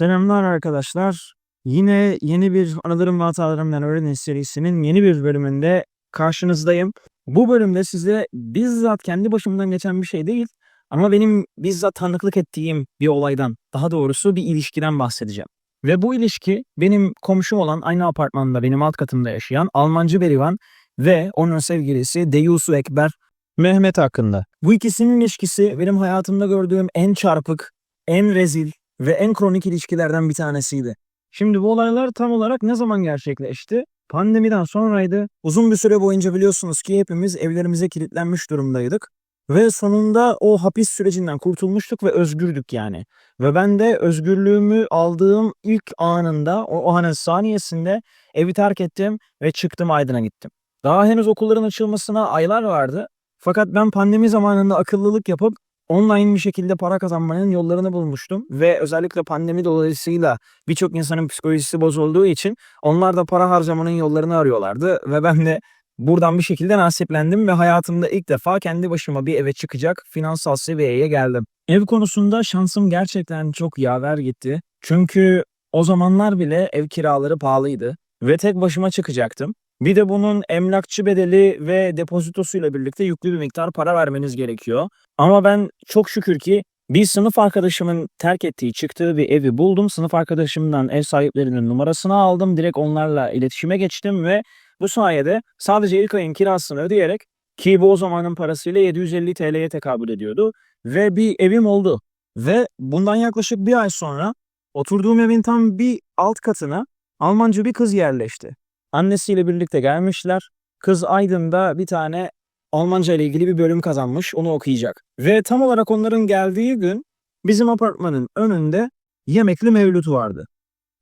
Selamlar arkadaşlar. Yine yeni bir Anılarım ve Hatalarımdan Öğrenin serisinin yeni bir bölümünde karşınızdayım. Bu bölümde size bizzat kendi başımdan geçen bir şey değil ama benim bizzat tanıklık ettiğim bir olaydan, daha doğrusu bir ilişkiden bahsedeceğim. Ve bu ilişki benim komşum olan aynı apartmanda benim alt katımda yaşayan Almancı Berivan ve onun sevgilisi Deyusu Ekber Mehmet hakkında. Bu ikisinin ilişkisi benim hayatımda gördüğüm en çarpık, en rezil ve en kronik ilişkilerden bir tanesiydi. Şimdi bu olaylar tam olarak ne zaman gerçekleşti? Pandemiden sonraydı. Uzun bir süre boyunca biliyorsunuz ki hepimiz evlerimize kilitlenmiş durumdaydık. Ve sonunda o hapis sürecinden kurtulmuştuk ve özgürdük yani. Ve ben de özgürlüğümü aldığım ilk anında, o, o anın saniyesinde evi terk ettim ve çıktım Aydın'a gittim. Daha henüz okulların açılmasına aylar vardı. Fakat ben pandemi zamanında akıllılık yapıp online bir şekilde para kazanmanın yollarını bulmuştum. Ve özellikle pandemi dolayısıyla birçok insanın psikolojisi bozulduğu için onlar da para harcamanın yollarını arıyorlardı. Ve ben de buradan bir şekilde nasiplendim ve hayatımda ilk defa kendi başıma bir eve çıkacak finansal seviyeye geldim. Ev konusunda şansım gerçekten çok yaver gitti. Çünkü o zamanlar bile ev kiraları pahalıydı ve tek başıma çıkacaktım. Bir de bunun emlakçı bedeli ve depozitosuyla birlikte yüklü bir miktar para vermeniz gerekiyor. Ama ben çok şükür ki bir sınıf arkadaşımın terk ettiği, çıktığı bir evi buldum. Sınıf arkadaşımdan ev sahiplerinin numarasını aldım. Direkt onlarla iletişime geçtim ve bu sayede sadece ilk ayın kirasını ödeyerek ki bu o zamanın parasıyla 750 TL'ye tekabül ediyordu ve bir evim oldu. Ve bundan yaklaşık bir ay sonra oturduğum evin tam bir alt katına Almanca bir kız yerleşti. Annesiyle birlikte gelmişler. Kız Aydın'da bir tane Almanca ile ilgili bir bölüm kazanmış. Onu okuyacak. Ve tam olarak onların geldiği gün bizim apartmanın önünde yemekli mevlüt vardı.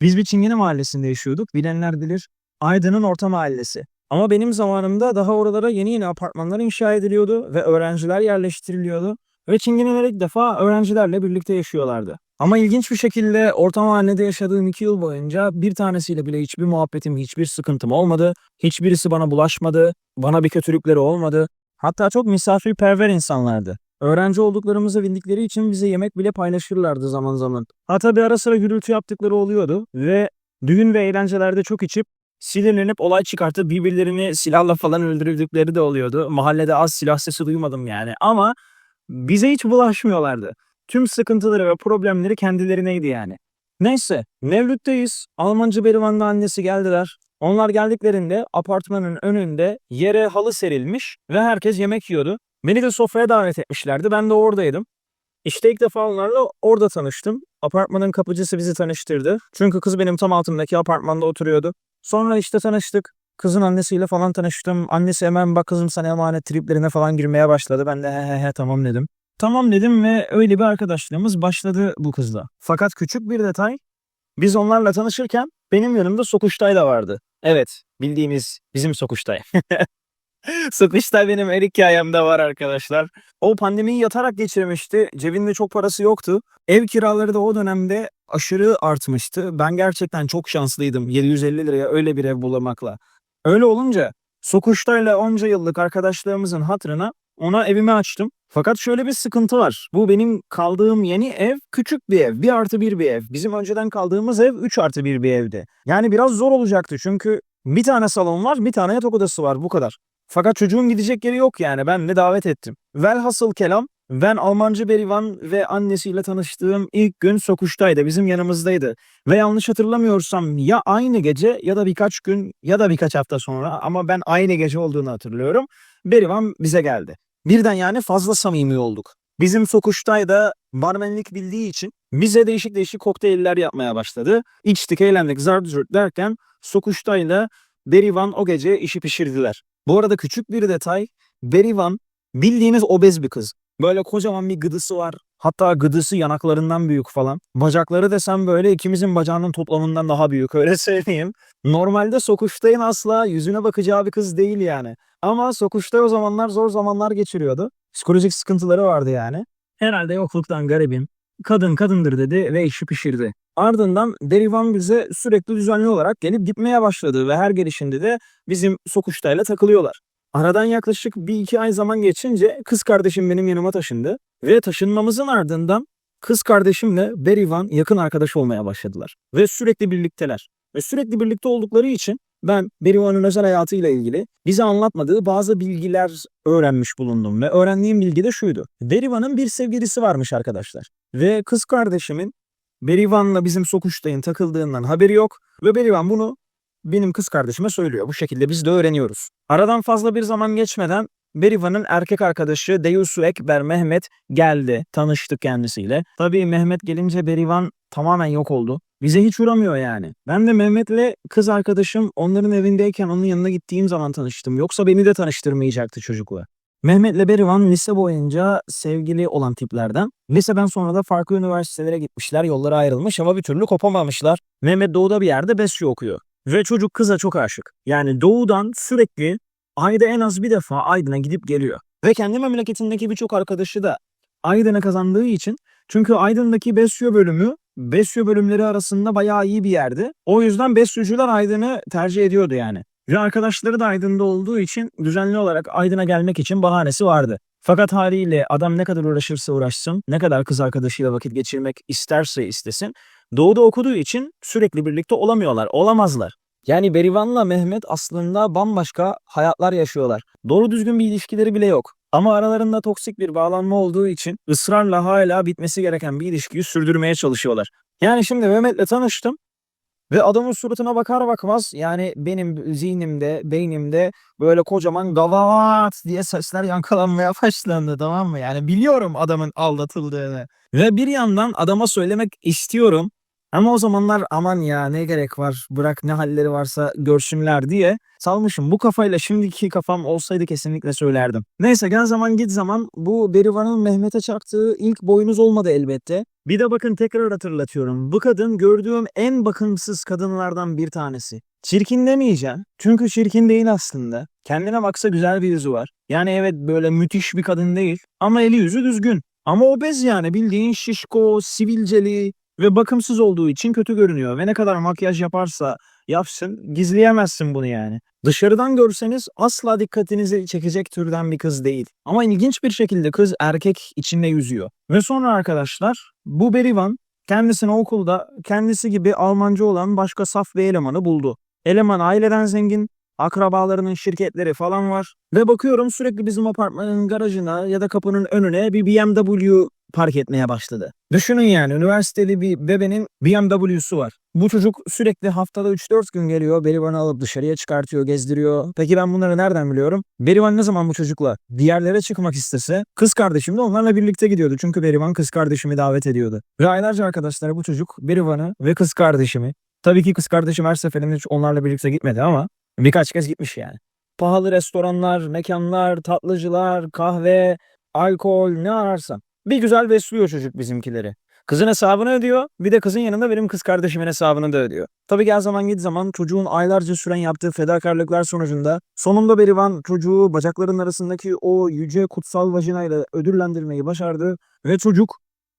Biz bir Çingene mahallesinde yaşıyorduk. Bilenler bilir. Aydın'ın orta mahallesi. Ama benim zamanımda daha oralara yeni yeni apartmanlar inşa ediliyordu ve öğrenciler yerleştiriliyordu. Ve Çingeneler ilk defa öğrencilerle birlikte yaşıyorlardı. Ama ilginç bir şekilde orta mahallede yaşadığım iki yıl boyunca bir tanesiyle bile hiçbir muhabbetim, hiçbir sıkıntım olmadı. Hiçbirisi bana bulaşmadı, bana bir kötülükleri olmadı. Hatta çok misafirperver insanlardı. Öğrenci olduklarımızı bildikleri için bize yemek bile paylaşırlardı zaman zaman. Hatta bir ara sıra gürültü yaptıkları oluyordu ve düğün ve eğlencelerde çok içip sinirlenip olay çıkartıp birbirlerini silahla falan öldürdükleri de oluyordu. Mahallede az silah sesi duymadım yani ama bize hiç bulaşmıyorlardı. Tüm sıkıntıları ve problemleri kendilerineydi yani. Neyse, Mevlüt'teyiz. Almancı Berivan'la annesi geldiler. Onlar geldiklerinde apartmanın önünde yere halı serilmiş ve herkes yemek yiyordu. Beni de sofraya davet etmişlerdi. Ben de oradaydım. İşte ilk defa onlarla orada tanıştım. Apartmanın kapıcısı bizi tanıştırdı. Çünkü kız benim tam altımdaki apartmanda oturuyordu. Sonra işte tanıştık. Kızın annesiyle falan tanıştım. Annesi hemen bak kızım sana emanet triplerine falan girmeye başladı. Ben de he he he tamam dedim. Tamam dedim ve öyle bir arkadaşlığımız başladı bu kızla. Fakat küçük bir detay. Biz onlarla tanışırken benim yanımda Sokuştay da vardı. Evet bildiğimiz bizim Sokuştay. Sokuştay benim her hikayemde var arkadaşlar. O pandemiyi yatarak geçirmişti. Cebinde çok parası yoktu. Ev kiraları da o dönemde aşırı artmıştı. Ben gerçekten çok şanslıydım 750 liraya öyle bir ev bulamakla. Öyle olunca Sokuştay'la onca yıllık arkadaşlığımızın hatırına ona evimi açtım. Fakat şöyle bir sıkıntı var. Bu benim kaldığım yeni ev küçük bir ev. 1 artı 1 bir ev. Bizim önceden kaldığımız ev 3 artı 1 bir evdi. Yani biraz zor olacaktı çünkü bir tane salon var bir tane yatak odası var bu kadar. Fakat çocuğun gidecek yeri yok yani ben de davet ettim. Velhasıl kelam ben Almancı Berivan ve annesiyle tanıştığım ilk gün Sokuş'taydı bizim yanımızdaydı. Ve yanlış hatırlamıyorsam ya aynı gece ya da birkaç gün ya da birkaç hafta sonra ama ben aynı gece olduğunu hatırlıyorum. Berivan bize geldi. Birden yani fazla samimi olduk. Bizim Sokuş'tay da barmenlik bildiği için bize değişik değişik kokteyller yapmaya başladı. İçtik, eğlendik, zurt derken Sokuş'tayla Berivan o gece işi pişirdiler. Bu arada küçük bir detay. Berivan bildiğiniz obez bir kız. Böyle kocaman bir gıdısı var. Hatta gıdısı yanaklarından büyük falan. Bacakları desem böyle ikimizin bacağının toplamından daha büyük öyle söyleyeyim. Normalde Sokuştay'ın asla yüzüne bakacağı bir kız değil yani. Ama Sokuştay o zamanlar zor zamanlar geçiriyordu. Psikolojik sıkıntıları vardı yani. Herhalde yokluktan garibim. Kadın kadındır dedi ve işi pişirdi. Ardından Derivan bize sürekli düzenli olarak gelip gitmeye başladı ve her gelişinde de bizim Sokuştay'la takılıyorlar. Aradan yaklaşık bir iki ay zaman geçince kız kardeşim benim yanıma taşındı ve taşınmamızın ardından kız kardeşimle Berivan yakın arkadaş olmaya başladılar. Ve sürekli birlikteler. Ve sürekli birlikte oldukları için ben Berivan'ın özel hayatıyla ilgili bize anlatmadığı bazı bilgiler öğrenmiş bulundum. Ve öğrendiğim bilgi de şuydu. Berivan'ın bir sevgilisi varmış arkadaşlar. Ve kız kardeşimin Berivan'la bizim sokuştayın takıldığından haberi yok. Ve Berivan bunu benim kız kardeşime söylüyor. Bu şekilde biz de öğreniyoruz. Aradan fazla bir zaman geçmeden Berivan'ın erkek arkadaşı Deyusu Ekber Mehmet geldi. Tanıştık kendisiyle. Tabii Mehmet gelince Berivan tamamen yok oldu. Bize hiç uğramıyor yani. Ben de Mehmet'le kız arkadaşım onların evindeyken onun yanına gittiğim zaman tanıştım. Yoksa beni de tanıştırmayacaktı çocukla. Mehmet'le Berivan lise boyunca sevgili olan tiplerden. Liseden sonra da farklı üniversitelere gitmişler, yolları ayrılmış ama bir türlü kopamamışlar. Mehmet doğuda bir yerde Besyo okuyor. Ve çocuk kıza çok aşık. Yani doğudan sürekli ayda en az bir defa Aydın'a gidip geliyor. Ve kendi memleketindeki birçok arkadaşı da Aydın'a kazandığı için çünkü Aydın'daki Besyo bölümü Besyo bölümleri arasında bayağı iyi bir yerdi. O yüzden Besyocular Aydın'ı tercih ediyordu yani. Ve arkadaşları da Aydın'da olduğu için düzenli olarak Aydın'a gelmek için bahanesi vardı. Fakat haliyle adam ne kadar uğraşırsa uğraşsın, ne kadar kız arkadaşıyla vakit geçirmek isterse istesin, doğuda okuduğu için sürekli birlikte olamıyorlar, olamazlar. Yani Berivan'la Mehmet aslında bambaşka hayatlar yaşıyorlar. Doğru düzgün bir ilişkileri bile yok. Ama aralarında toksik bir bağlanma olduğu için ısrarla hala bitmesi gereken bir ilişkiyi sürdürmeye çalışıyorlar. Yani şimdi Mehmet'le tanıştım ve adamın suratına bakar bakmaz yani benim zihnimde, beynimde böyle kocaman gavat diye sesler yankılanmaya başlandı tamam mı? Yani biliyorum adamın aldatıldığını. Ve bir yandan adama söylemek istiyorum ama o zamanlar aman ya ne gerek var bırak ne halleri varsa görsünler diye salmışım. Bu kafayla şimdiki kafam olsaydı kesinlikle söylerdim. Neyse gel zaman git zaman bu Berivan'ın Mehmet'e çaktığı ilk boynuz olmadı elbette. Bir de bakın tekrar hatırlatıyorum. Bu kadın gördüğüm en bakımsız kadınlardan bir tanesi. Çirkin demeyeceğim. Çünkü çirkin değil aslında. Kendine baksa güzel bir yüzü var. Yani evet böyle müthiş bir kadın değil. Ama eli yüzü düzgün. Ama obez yani bildiğin şişko, sivilceli ve bakımsız olduğu için kötü görünüyor. Ve ne kadar makyaj yaparsa yapsın gizleyemezsin bunu yani. Dışarıdan görseniz asla dikkatinizi çekecek türden bir kız değil. Ama ilginç bir şekilde kız erkek içinde yüzüyor. Ve sonra arkadaşlar bu Berivan kendisini okulda kendisi gibi Almanca olan başka saf bir elemanı buldu. Eleman aileden zengin, akrabalarının şirketleri falan var. Ve bakıyorum sürekli bizim apartmanın garajına ya da kapının önüne bir BMW park etmeye başladı. Düşünün yani üniversiteli bir bebenin BMW'su var. Bu çocuk sürekli haftada 3-4 gün geliyor. Berivan'ı alıp dışarıya çıkartıyor, gezdiriyor. Peki ben bunları nereden biliyorum? Berivan ne zaman bu çocukla bir yerlere çıkmak istese kız kardeşim de onlarla birlikte gidiyordu. Çünkü Berivan kız kardeşimi davet ediyordu. Ve aylarca arkadaşlar bu çocuk Berivan'ı ve kız kardeşimi Tabii ki kız kardeşim her seferinde hiç onlarla birlikte gitmedi ama birkaç kez gitmiş yani. Pahalı restoranlar, mekanlar, tatlıcılar, kahve, alkol ne ararsan. Bir güzel besliyor çocuk bizimkileri. Kızın hesabını ödüyor. Bir de kızın yanında benim kız kardeşimin hesabını da ödüyor. Tabii gel zaman git zaman çocuğun aylarca süren yaptığı fedakarlıklar sonucunda sonunda Berivan çocuğu bacakların arasındaki o yüce kutsal vajinayla ödüllendirmeyi başardı ve çocuk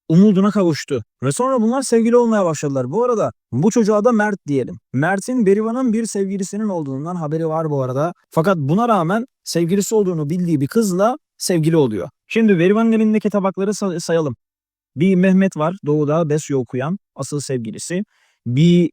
umuduna kavuştu. Ve sonra bunlar sevgili olmaya başladılar. Bu arada bu çocuğa da Mert diyelim. Mert'in Berivan'ın bir sevgilisinin olduğundan haberi var bu arada. Fakat buna rağmen sevgilisi olduğunu bildiği bir kızla sevgili oluyor. Şimdi Berivan'ın elindeki tabakları say- sayalım. Bir Mehmet var doğuda Besyo okuyan asıl sevgilisi. Bir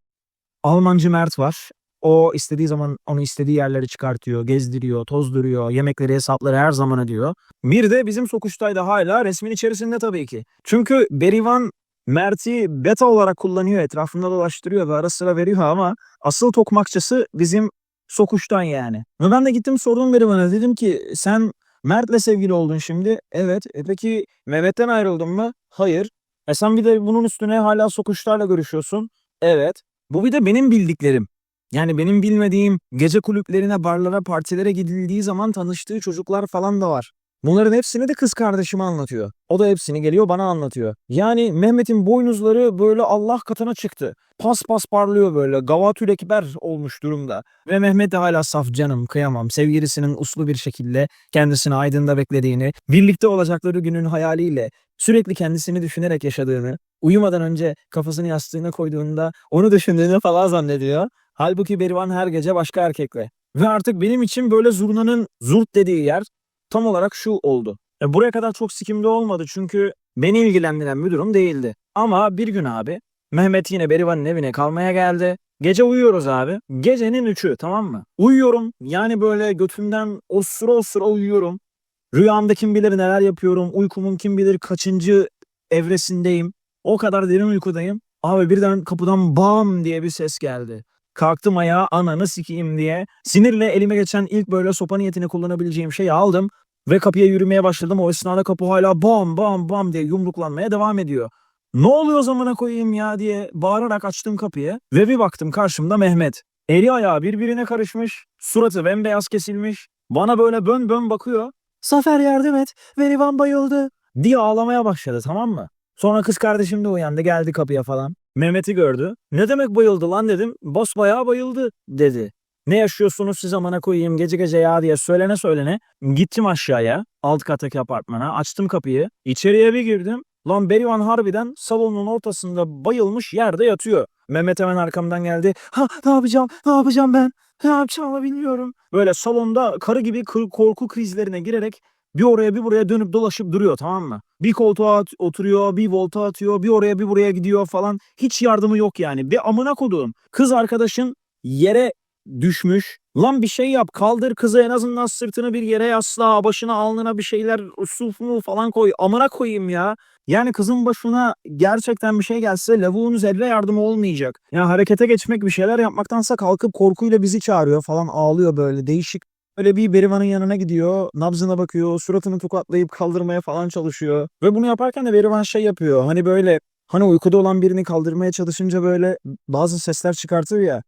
Almancı Mert var. O istediği zaman onu istediği yerlere çıkartıyor, gezdiriyor, tozduruyor, yemekleri hesapları her zaman ödüyor. Bir de bizim Sokuştay'da hala resmin içerisinde tabii ki. Çünkü Berivan Mert'i beta olarak kullanıyor, etrafında dolaştırıyor ve ara sıra veriyor ama asıl tokmakçısı bizim Sokuş'tan yani. Ve ben de gittim sordum Berivan'a dedim ki sen Mert'le sevgili oldun şimdi. Evet. E peki Mehmet'ten ayrıldın mı? Hayır. E sen bir de bunun üstüne hala Sokuşlarla görüşüyorsun. Evet. Bu bir de benim bildiklerim. Yani benim bilmediğim gece kulüplerine, barlara, partilere gidildiği zaman tanıştığı çocuklar falan da var. Bunların hepsini de kız kardeşime anlatıyor. O da hepsini geliyor bana anlatıyor. Yani Mehmet'in boynuzları böyle Allah katına çıktı. Pas pas parlıyor böyle. Gavatül ekber olmuş durumda. Ve Mehmet de hala saf canım kıyamam. Sevgilisinin uslu bir şekilde kendisini aydında beklediğini, birlikte olacakları günün hayaliyle sürekli kendisini düşünerek yaşadığını, uyumadan önce kafasını yastığına koyduğunda onu düşündüğünü falan zannediyor. Halbuki Berivan her gece başka erkekle. Ve artık benim için böyle zurnanın zurt dediği yer tam olarak şu oldu. E, buraya kadar çok sikimde olmadı çünkü beni ilgilendiren bir durum değildi. Ama bir gün abi Mehmet yine Berivan'ın evine kalmaya geldi. Gece uyuyoruz abi. Gecenin üçü tamam mı? Uyuyorum. Yani böyle götümden osura osura uyuyorum. Rüyamda kim bilir neler yapıyorum. Uykumun kim bilir kaçıncı evresindeyim. O kadar derin uykudayım. Abi birden kapıdan bam diye bir ses geldi. Kalktım ayağa ananı sikeyim diye. Sinirle elime geçen ilk böyle sopa niyetine kullanabileceğim şeyi aldım. Ve kapıya yürümeye başladım. O esnada kapı hala bam bam bam diye yumruklanmaya devam ediyor. Ne oluyor zamana koyayım ya diye bağırarak açtım kapıyı. Ve bir baktım karşımda Mehmet. Eli ayağı birbirine karışmış. Suratı bembeyaz kesilmiş. Bana böyle bön bön bakıyor. Zafer yardım et. Verivan bayıldı. Diye ağlamaya başladı tamam mı? Sonra kız kardeşim de uyandı geldi kapıya falan. Mehmet'i gördü. Ne demek bayıldı lan dedim. Basbayağı bayıldı dedi. Ne yaşıyorsunuz siz amına koyayım gece gece ya diye söylene söylene gittim aşağıya alt kattaki apartmana açtım kapıyı içeriye bir girdim lan Berivan harbiden salonun ortasında bayılmış yerde yatıyor. Mehmet hemen arkamdan geldi ha ne yapacağım ne yapacağım ben ne yapacağımı bilmiyorum. Böyle salonda karı gibi korku krizlerine girerek bir oraya bir buraya dönüp dolaşıp duruyor tamam mı? Bir koltuğa at- oturuyor, bir volta atıyor, bir oraya bir buraya gidiyor falan. Hiç yardımı yok yani. Bir amına koduğum. Kız arkadaşın yere düşmüş. Lan bir şey yap kaldır kızı en azından sırtını bir yere yasla başına alnına bir şeyler su mu falan koy amına koyayım ya. Yani kızın başına gerçekten bir şey gelse lavuğun zerre yardımı olmayacak. Ya harekete geçmek bir şeyler yapmaktansa kalkıp korkuyla bizi çağırıyor falan ağlıyor böyle değişik. Öyle bir Berivan'ın yanına gidiyor, nabzına bakıyor, suratını tokatlayıp kaldırmaya falan çalışıyor. Ve bunu yaparken de Berivan şey yapıyor. Hani böyle Hani uykuda olan birini kaldırmaya çalışınca böyle bazı sesler çıkartır ya.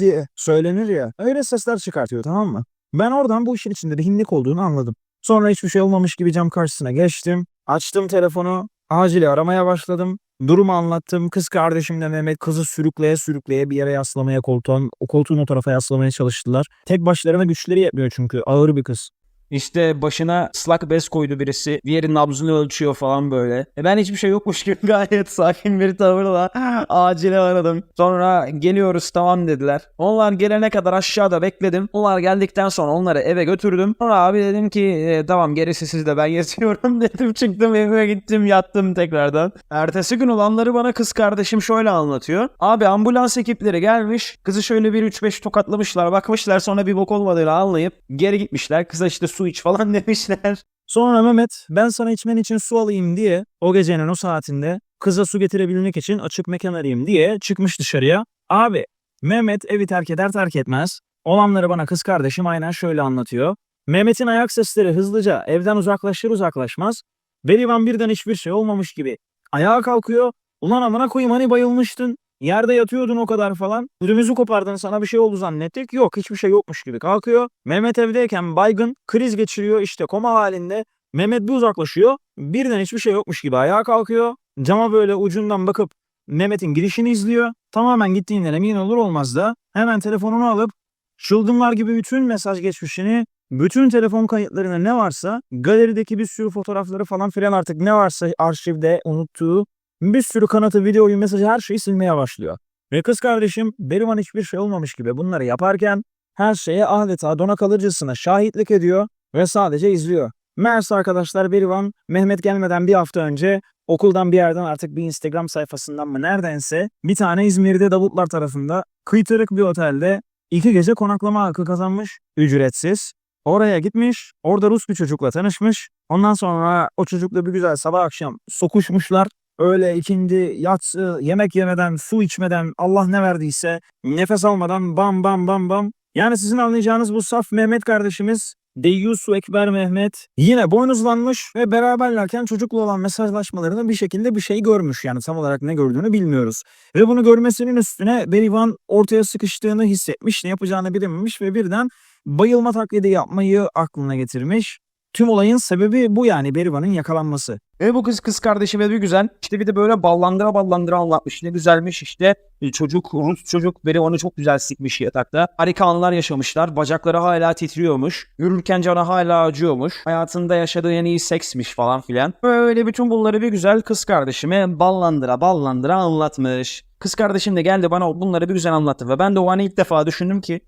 Diye söylenir ya. Öyle sesler çıkartıyor tamam mı? Ben oradan bu işin içinde bir hinlik olduğunu anladım. Sonra hiçbir şey olmamış gibi cam karşısına geçtim. Açtım telefonu. Acili aramaya başladım. Durumu anlattım. Kız kardeşimle Mehmet kızı sürükleye sürükleye bir yere yaslamaya koltuğun, o koltuğun o tarafa yaslamaya çalıştılar. Tek başlarına güçleri yetmiyor çünkü. Ağır bir kız. İşte başına ıslak bez koydu birisi. Diğeri nabzını ölçüyor falan böyle. E ben hiçbir şey yokmuş gibi gayet sakin bir tavırla acile aradım. Sonra geliyoruz tamam dediler. Onlar gelene kadar aşağıda bekledim. Onlar geldikten sonra onları eve götürdüm. Sonra abi dedim ki "E, tamam gerisi sizde ben yatıyorum dedim. Çıktım evime gittim yattım tekrardan. Ertesi gün olanları bana kız kardeşim şöyle anlatıyor. Abi ambulans ekipleri gelmiş. Kızı şöyle bir 3-5 tokatlamışlar. Bakmışlar sonra bir bok olmadığını anlayıp geri gitmişler. Kıza işte su iç falan demişler. Sonra Mehmet ben sana içmen için su alayım diye o gecenin o saatinde kıza su getirebilmek için açık mekan arayayım diye çıkmış dışarıya. Abi Mehmet evi terk eder terk etmez. Olanları bana kız kardeşim aynen şöyle anlatıyor. Mehmet'in ayak sesleri hızlıca evden uzaklaşır uzaklaşmaz. Berivan birden hiçbir şey olmamış gibi ayağa kalkıyor. Ulan amına koyayım hani bayılmıştın. Yerde yatıyordun o kadar falan. Ödümüzü kopardın sana bir şey oldu zannettik. Yok hiçbir şey yokmuş gibi kalkıyor. Mehmet evdeyken baygın kriz geçiriyor işte koma halinde. Mehmet bir uzaklaşıyor. Birden hiçbir şey yokmuş gibi ayağa kalkıyor. Cama böyle ucundan bakıp Mehmet'in girişini izliyor. Tamamen gittiğinden emin olur olmaz da hemen telefonunu alıp çılgınlar gibi bütün mesaj geçmişini, bütün telefon kayıtlarına ne varsa, galerideki bir sürü fotoğrafları falan filan artık ne varsa arşivde unuttuğu bir sürü kanıtı, videoyu, mesajı her şeyi silmeye başlıyor. Ve kız kardeşim Berivan hiçbir şey olmamış gibi bunları yaparken her şeye adeta dona kalıcısına şahitlik ediyor ve sadece izliyor. Meğerse arkadaşlar Berivan Mehmet gelmeden bir hafta önce okuldan bir yerden artık bir Instagram sayfasından mı neredense bir tane İzmir'de Davutlar tarafında kıytırık bir otelde iki gece konaklama hakkı kazanmış ücretsiz. Oraya gitmiş, orada Rus bir çocukla tanışmış. Ondan sonra o çocukla bir güzel sabah akşam sokuşmuşlar. Öyle ikindi, yatsı, yemek yemeden, su içmeden, Allah ne verdiyse nefes almadan bam bam bam bam. Yani sizin anlayacağınız bu saf Mehmet kardeşimiz Deyyusu Ekber Mehmet yine boynuzlanmış ve beraberlerken çocukla olan mesajlaşmalarını bir şekilde bir şey görmüş. Yani tam olarak ne gördüğünü bilmiyoruz. Ve bunu görmesinin üstüne Berivan ortaya sıkıştığını hissetmiş, ne yapacağını bilememiş ve birden bayılma taklidi yapmayı aklına getirmiş. Tüm olayın sebebi bu yani Berivan'ın yakalanması. E bu kız kız kardeşime bir güzel. İşte bir de böyle ballandıra ballandıra anlatmış. Ne güzelmiş işte. E, Çocuk, Rus çocuk biri onu çok güzel sikmiş yatakta. Harika anılar yaşamışlar. Bacakları hala titriyormuş. Yürürken canı hala acıyormuş. Hayatında yaşadığı en iyi seksmiş falan filan. Böyle bütün bunları bir güzel kız kardeşime ballandıra ballandıra anlatmış. Kız kardeşim de geldi bana bunları bir güzel anlattı. Ve ben de o an ilk defa düşündüm ki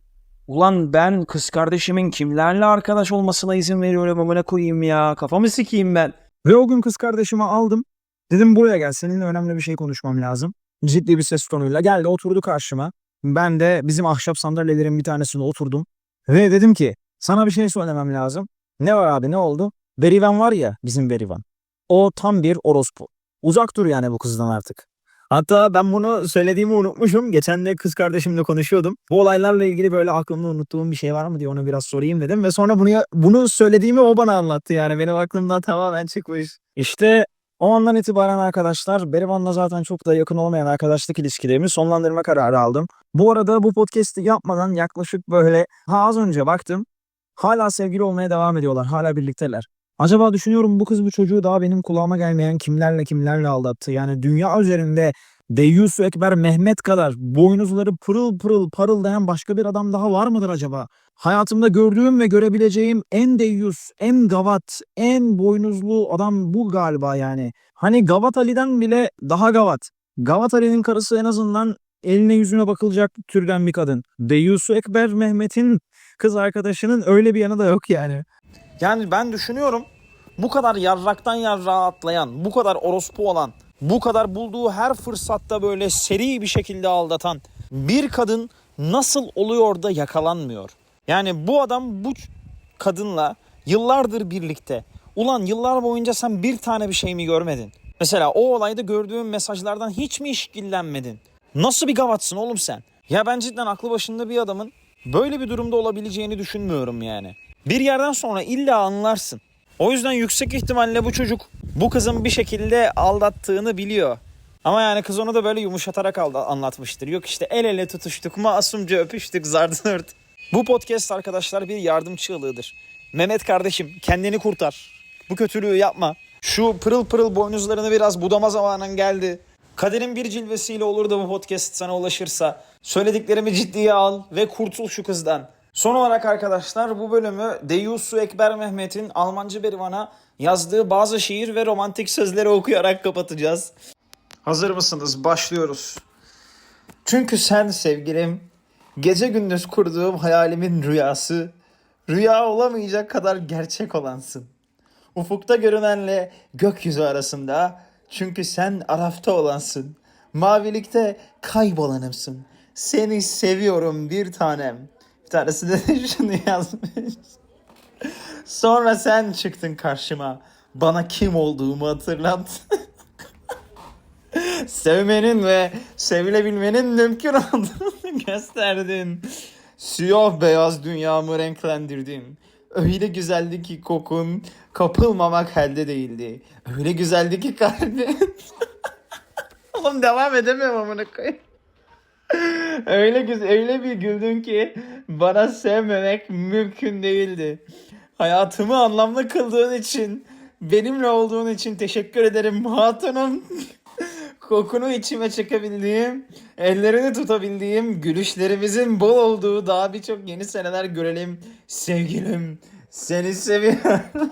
Ulan ben kız kardeşimin kimlerle arkadaş olmasına izin veriyorum amına koyayım ya. Kafamı sikeyim ben. Ve o gün kız kardeşimi aldım. Dedim buraya gel seninle önemli bir şey konuşmam lazım. Ciddi bir ses tonuyla geldi oturdu karşıma. Ben de bizim ahşap sandalyelerin bir tanesine oturdum. Ve dedim ki sana bir şey söylemem lazım. Ne var abi ne oldu? Berivan var ya bizim Berivan. O tam bir orospu. Uzak dur yani bu kızdan artık. Hatta ben bunu söylediğimi unutmuşum. Geçen de kız kardeşimle konuşuyordum. Bu olaylarla ilgili böyle aklımda unuttuğum bir şey var mı diye onu biraz sorayım dedim. Ve sonra bunu bunu söylediğimi o bana anlattı yani. Benim aklımdan tamamen çıkmış. İşte o andan itibaren arkadaşlar Berivan'la zaten çok da yakın olmayan arkadaşlık ilişkilerimi sonlandırma kararı aldım. Bu arada bu podcast'i yapmadan yaklaşık böyle ha az önce baktım. Hala sevgili olmaya devam ediyorlar. Hala birlikteler. Acaba düşünüyorum bu kız bu çocuğu daha benim kulağıma gelmeyen kimlerle kimlerle aldattı. Yani dünya üzerinde Deyyus Ekber Mehmet kadar boynuzları pırıl pırıl parıldayan başka bir adam daha var mıdır acaba? Hayatımda gördüğüm ve görebileceğim en deyyus, en gavat, en boynuzlu adam bu galiba yani. Hani Gavat Ali'den bile daha gavat. Gavat Ali'nin karısı en azından eline yüzüne bakılacak türden bir kadın. Deyyus Ekber Mehmet'in kız arkadaşının öyle bir yanı da yok yani. Yani ben düşünüyorum bu kadar yarraktan yarrağa atlayan, bu kadar orospu olan, bu kadar bulduğu her fırsatta böyle seri bir şekilde aldatan bir kadın nasıl oluyor da yakalanmıyor? Yani bu adam bu kadınla yıllardır birlikte. Ulan yıllar boyunca sen bir tane bir şey mi görmedin? Mesela o olayda gördüğün mesajlardan hiç mi işkillenmedin? Nasıl bir gavatsın oğlum sen? Ya ben cidden aklı başında bir adamın böyle bir durumda olabileceğini düşünmüyorum yani. Bir yerden sonra illa anlarsın. O yüzden yüksek ihtimalle bu çocuk bu kızın bir şekilde aldattığını biliyor. Ama yani kız onu da böyle yumuşatarak anlatmıştır. Yok işte el ele tutuştuk, masumca öpüştük, zardınırt. Bu podcast arkadaşlar bir yardım çığlığıdır. Mehmet kardeşim kendini kurtar. Bu kötülüğü yapma. Şu pırıl pırıl boynuzlarını biraz budama zamanın geldi. Kaderin bir cilvesiyle olur da bu podcast sana ulaşırsa söylediklerimi ciddiye al ve kurtul şu kızdan. Son olarak arkadaşlar bu bölümü Deyusu Ekber Mehmet'in Almancı Berivan'a yazdığı bazı şiir ve romantik sözleri okuyarak kapatacağız. Hazır mısınız? Başlıyoruz. Çünkü sen sevgilim gece gündüz kurduğum hayalimin rüyası rüya olamayacak kadar gerçek olansın. Ufukta görünenle gökyüzü arasında çünkü sen Araf'ta olansın. Mavilikte kaybolanımsın. Seni seviyorum bir tanem. Bir tanesi de şunu yazmış. Sonra sen çıktın karşıma. Bana kim olduğumu hatırlat. Sevmenin ve sevilebilmenin mümkün olduğunu gösterdin. Siyah beyaz dünyamı renklendirdin. Öyle güzeldi ki kokun kapılmamak elde değildi. Öyle güzeldi ki kalbin. Oğlum devam edemem amına koyayım. öyle güzel, öyle bir güldün ki bana sevmemek mümkün değildi. Hayatımı anlamlı kıldığın için, benimle olduğun için teşekkür ederim hatunum. Kokunu içime çekebildiğim, ellerini tutabildiğim, gülüşlerimizin bol olduğu daha birçok yeni seneler görelim. Sevgilim, seni seviyorum.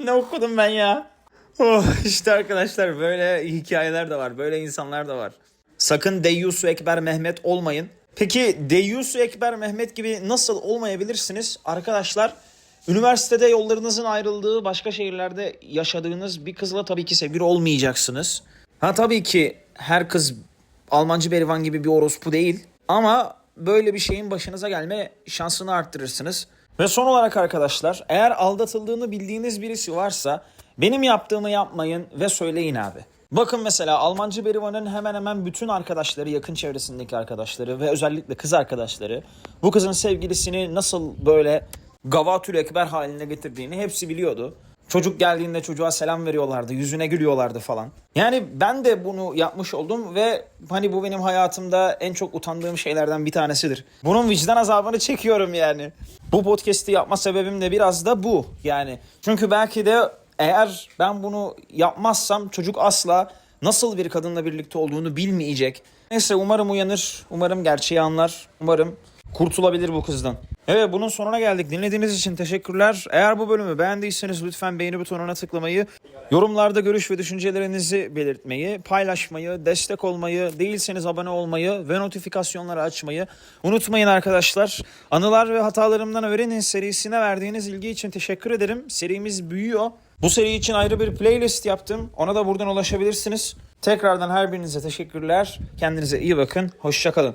ne okudum ben ya? Oh, işte arkadaşlar böyle hikayeler de var, böyle insanlar da var. Sakın Deyyusu Ekber Mehmet olmayın. Peki Deyyusu Ekber Mehmet gibi nasıl olmayabilirsiniz? Arkadaşlar üniversitede yollarınızın ayrıldığı başka şehirlerde yaşadığınız bir kızla tabii ki sevgili olmayacaksınız. Ha tabii ki her kız Almancı Berivan gibi bir orospu değil. Ama böyle bir şeyin başınıza gelme şansını arttırırsınız. Ve son olarak arkadaşlar eğer aldatıldığını bildiğiniz birisi varsa benim yaptığımı yapmayın ve söyleyin abi. Bakın mesela Almancı Berivan'ın hemen hemen bütün arkadaşları, yakın çevresindeki arkadaşları ve özellikle kız arkadaşları bu kızın sevgilisini nasıl böyle gavatül ekber haline getirdiğini hepsi biliyordu. Çocuk geldiğinde çocuğa selam veriyorlardı, yüzüne gülüyorlardı falan. Yani ben de bunu yapmış oldum ve hani bu benim hayatımda en çok utandığım şeylerden bir tanesidir. Bunun vicdan azabını çekiyorum yani. Bu podcast'i yapma sebebim de biraz da bu yani. Çünkü belki de eğer ben bunu yapmazsam çocuk asla nasıl bir kadınla birlikte olduğunu bilmeyecek. Neyse umarım uyanır, umarım gerçeği anlar, umarım kurtulabilir bu kızdan. Evet bunun sonuna geldik. Dinlediğiniz için teşekkürler. Eğer bu bölümü beğendiyseniz lütfen beğeni butonuna tıklamayı, yorumlarda görüş ve düşüncelerinizi belirtmeyi, paylaşmayı, destek olmayı, değilseniz abone olmayı ve notifikasyonları açmayı unutmayın arkadaşlar. Anılar ve hatalarımdan öğrenin serisine verdiğiniz ilgi için teşekkür ederim. Serimiz büyüyor. Bu seri için ayrı bir playlist yaptım. Ona da buradan ulaşabilirsiniz. Tekrardan her birinize teşekkürler. Kendinize iyi bakın. Hoşçakalın.